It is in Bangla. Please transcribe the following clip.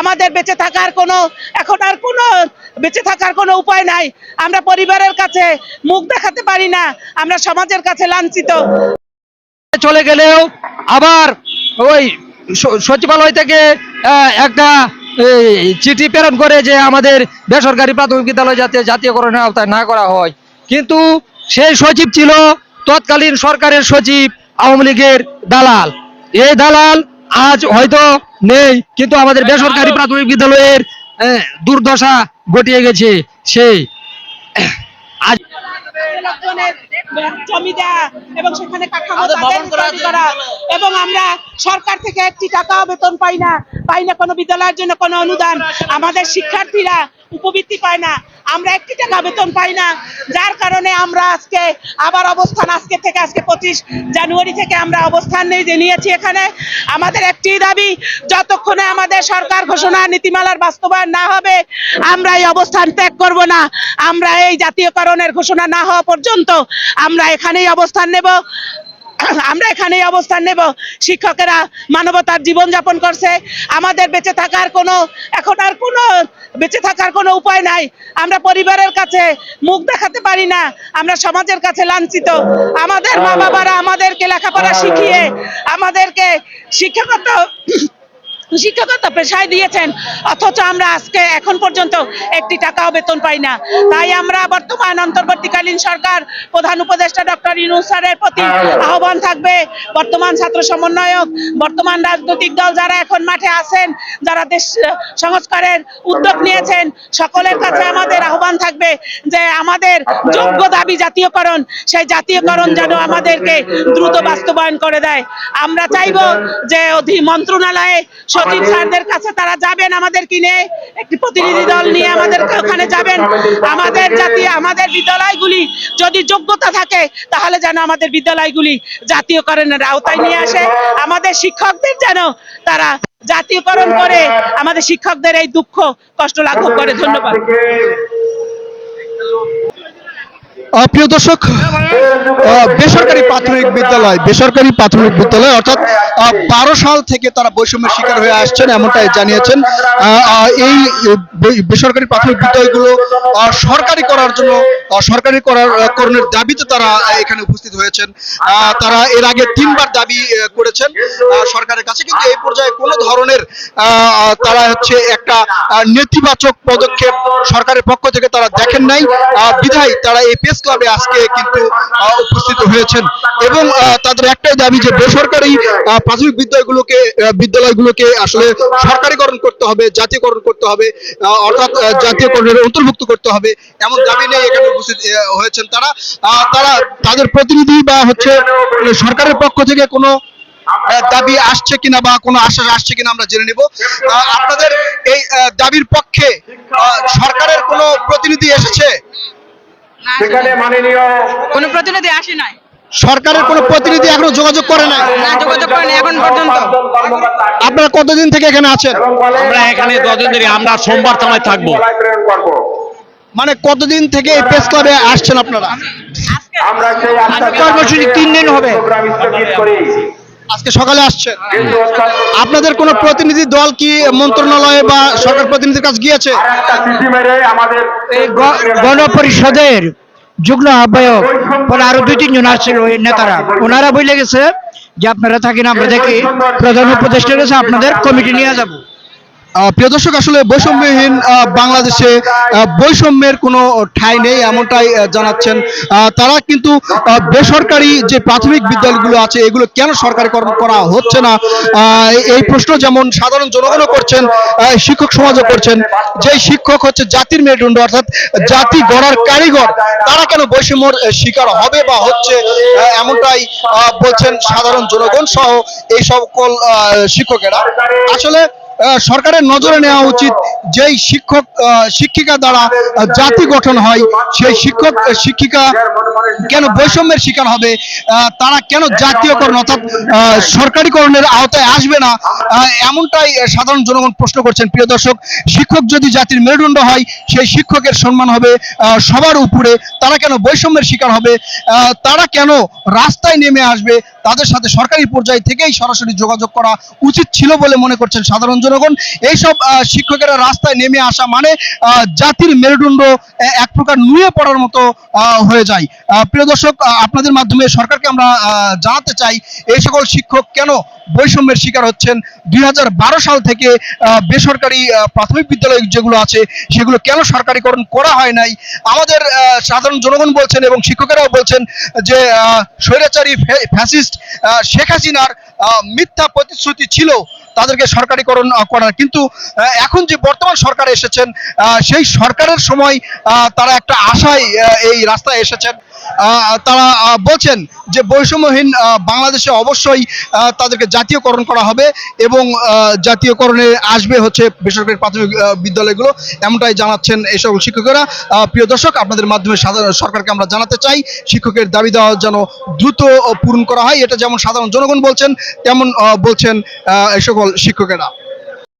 আমাদের বেঁচে থাকার কোনো, এখন আর কোনো বেঁচে থাকার কোনো উপায় নাই। আমরা পরিবারের কাছে মুখ দেখাতে পারি না, আমরা সমাজের কাছে লাঞ্ছিত। চলে গেলেও আবার ওই সচিবালয় থেকে একটা চিঠি প্রেরণ করে যে আমাদের বেসরকারি প্রাথমিক বিদ্যালয় যাতে জাতীয়করণের আওতায় না করা হয়। কিন্তু সেই সচিব ছিল তৎকালীন সরকারের সচিব আওয়ামী লীগের দালাল। এই দালাল আজ হয়তো নেই কিন্তু আমাদের বেসরকারি প্রাথমিক বিদ্যালয়ের দুর্দশা ঘটিয়ে গেছে সেই। আজ এবং সেখানে কাঠামো করা এবং আমরা সরকার থেকে একটি টাকাও বেতন পাই না পাই না কোনো বিদ্যালয়ের জন্য কোনো অনুদান। আমাদের শিক্ষার্থীরা উপবৃত্তি পায় না। আমরা একটি টাকা বেতন পাই না। যার কারণে আমরা আজকে আবার অবস্থান আজকে থেকে আজকে পঁচিশ জানুয়ারি থেকে আমরা অবস্থান নিয়েছি এখানে। আমাদের একটি দাবি, যতক্ষণে আমাদের সরকার ঘোষণা নীতিমালার বাস্তবায়ন না হবে, আমরা এই অবস্থান ত্যাগ করব না। আমরা এই জাতীয়করণের ঘোষণা না হওয়া পর্যন্ত আমরা এখানেই অবস্থান নেব। আমরা এখানে অবস্থান নেব। শিক্ষকেরা মানবতার জীবন যাপন করছে। আমাদের বেঁচে থাকার কোনো, এখন আর কোনো, বেঁচে থাকার কোনো উপায় নাই। আমরা পরিবারের কাছে মুখ দেখাতে পারি না। আমরা সমাজের কাছে লাঞ্ছিত। আমাদের মা বাবারা আমাদেরকে লেখাপড়া শিখিয়ে আমাদেরকে শিক্ষাগত শিক্ষকতা পেশায় দিয়েছেন, অথচ আমরা আজকে এখন পর্যন্ত একটি টাকাও বেতন পাই না। তাই আমরা বর্তমান অন্তর্বর্তীকালীন সরকার, প্রধান উপদেষ্টা ডক্টর ইউনুস স্যারের প্রতি আহ্বান থাকবে। বর্তমান ছাত্র সমন্বয়ক, বর্তমান রাজনৈতিক দল যারা এখন মাঠে আছেন, যারা দেশ, সংস্কারের উদ্যোগ নিয়েছেন, সকলের কাছে আমাদের আহ্বান থাকবে যে আমাদের যোগ্য দাবি জাতীয়করণ, সেই জাতীয়করণ যেন আমাদেরকে দ্রুত বাস্তবায়ন করে দেয়। আমরা চাইব যে অধি মন্ত্রণালয়ে সচিব স্যারদের কাছে তারা যাবেন আমাদের কিনে। একটি প্রতিনিধি দল নিয়ে আমাদের ওখানে যাবেন। আমাদের জাতীয় আমাদের বিদ্যালয়গুলি যদি যোগ্যতা থাকে তাহলে যেন আমাদের বিদ্যালয়গুলি জাতীয়করণের আওতায় নিয়ে আসে। আমাদের শিক্ষকদের যেন তারা জাতীয়করণ করে আমাদের শিক্ষকদের এই দুঃখ কষ্ট লাঘব করে। ধন্যবাদ। প্রিয় দর্শক বেসরকারি প্রাথমিক বিদ্যালয় বেসরকারি প্রাথমিক বিদ্যালয় অর্থাৎ বারো সাল থেকে তারা বৈষম্যের শিকার হয়ে আসছেন, এমনটাই জানিয়েছেন। এই বেসরকারি প্রাথমিক বিদ্যালয়গুলো সরকারি করার জন্য সরকারি করার করণের দাবিতে তারা এখানে উপস্থিত হয়েছেন। তারা এর আগে তিনবার দাবি করেছেন সরকারের কাছে। কিন্তু এই পর্যায়ে কোনো ধরনের তারা হচ্ছে একটা নেতিবাচক পদক্ষেপ সরকারের পক্ষ থেকে তারা দেখেন নাই। বিধায় তারা এই প্রেস ক্লাবে আজকে কিন্তু উপস্থিত হয়েছেন। এবং তাদের একটাই দাবি যে বেসরকারি প্রাথমিক বিদ্যালয়গুলোকে বিদ্যালয়গুলোকে আসলে সরকারিকরণ করতে হবে জাতীয়করণ করতে হবে অর্থাৎ জাতীয়করণের অন্তর্ভুক্ত করতে হবে। এমন দাবি নিয়ে এখানে উপস্থিত হয়েছেন তারা। আহ, তারা তাদের প্রতিনিধি বা হচ্ছে সরকারের পক্ষ থেকে কোনো দাবি আসছে কিনা বা কোনো আশ্বাস আসছে কিনা আমরা জেনে নিব। আহ, আপনাদের এই দাবির পক্ষে সরকারের কোনো প্রতিনিধি এসেছে? সেখানে মাননীয় কোনো প্রতিনিধি আসে নাই। সরকারের কোনো প্রতিনিধি এখনও যোগাযোগ করে নাই? না যোগাযোগ করেনি এখন পর্যন্ত। আপনারা কতদিন থেকে এখানে আছেন? আমরা এখানে দশদিন ধরে আমরা সোমবার সময় থাকব। মানে কতদিন থেকে এই প্রেস ক্লাবে আসছেন আপনারা? কর্মসূচি তিন দিন হবে। আজকে সকালে আসছেন। আপনাদের কোনো প্রতিনিধি দল কি মন্ত্রণালয়ে বা সরকার প্রতিনিধির কাছে গিয়েছে? গণপরিষদের যুগ্ম আহ্বায়ক পরে আরও দুই, তিনজন আসছিল ওই নেতারা। ওনারা বলে গেছে যে আপনারা থাকেন, আমরা দেখি। প্রধান উপদেষ্টা আপনাদের কমিটি নিয়ে যাব। প্রিয় দর্শক, আসলে বৈষম্যহীন বাংলাদেশে বৈষম্যের কোনো ঠাঁই নেই, এমনটাই জানাচ্ছেন। তারা কিন্তু বেসরকারি যে প্রাথমিক বিদ্যালয়গুলো আছে, এগুলো কেন সরকারিকরণ করা হচ্ছে না? এই প্রশ্ন যেমন সাধারণ জনগণও করছেন শিক্ষক সমাজও করছেন যে শিক্ষক হচ্ছে জাতির মেরুদণ্ড, অর্থাৎ জাতি গড়ার কারিগর, তারা কেন বৈষম্যর শিকার হবে বা হচ্ছে এমনটাই বলছেন সাধারণ জনগণ সহ এই সকল শিক্ষকেরা। আসলে সরকারের নজরে নেওয়া উচিত। যেই শিক্ষক শিক্ষিকা দ্বারা জাতি গঠন হয়, সেই শিক্ষক শিক্ষিকা কেন বৈষম্যের শিকার হবে? তারা কেন জাতীয়করণ অর্থাৎ সরকারিকরণের আওতায় আসবে না? এমনটাই সাধারণ জনগণ প্রশ্ন করছেন। প্রিয় দর্শক, শিক্ষক যদি জাতির মেরুদণ্ড হয়, সেই শিক্ষকের সম্মান হবে সবার উপরে। তারা কেন বৈষম্যের শিকার হবে? তারা কেন রাস্তায় নেমে আসবে? তাদের সাথে সরকারি পর্যায় থেকেই সরাসরি যোগাযোগ করা উচিত ছিল বলে মনে করছেন সাধারণ জনগণ। এইসব শিক্ষকেরা রাস্তায় নেমে আসা মানে জাতির মেরুদণ্ড এক প্রকার নুয়ে পড়ার মতো হয়ে যায়। প্রিয় দর্শক আপনাদের মাধ্যমে সরকারকে আমরা জানাতে চাই এই সকল শিক্ষক কেন বৈষম্যের শিকার হচ্ছেন? দুই হাজার বারো সাল থেকে বেসরকারি প্রাথমিক বিদ্যালয় যেগুলো আছে, সেগুলো কেন সরকারিকরণ করা হয় নাই? আমাদের সাধারণ জনগণ বলছেন এবং শিক্ষকেরাও বলছেন যে স্বৈরাচারী ফ্যাসিস্ট শেখ হাসিনার মিথ্যা প্রতিশ্রুতি ছিল, তাদেরকে সরকারিকরণ করার কিন্তু এখন যে বর্তমান সরকার এসেছেন সেই সরকারের সময় তারা একটা আশায় এই রাস্তায় এসেছেন। তারা বলছেন যে বৈষম্যহীন বাংলাদেশে অবশ্যই তাদেরকে জাতীয়করণ করা হবে এবং জাতীয়করণে আসবে হচ্ছে বেসরকারি প্রাথমিক বিদ্যালয়গুলো। এমনটাই জানাচ্ছেন এই সকল শিক্ষকেরা। প্রিয় দর্শক, আপনাদের মাধ্যমে সাধারণ সরকারকে আমরা জানাতে চাই, শিক্ষকের দাবি দেওয়া যেন দ্রুত পূরণ করা হয়। এটা যেমন সাধারণ জনগণ বলছেন, তেমন বলছেন এই সকল শিক্ষকেরা।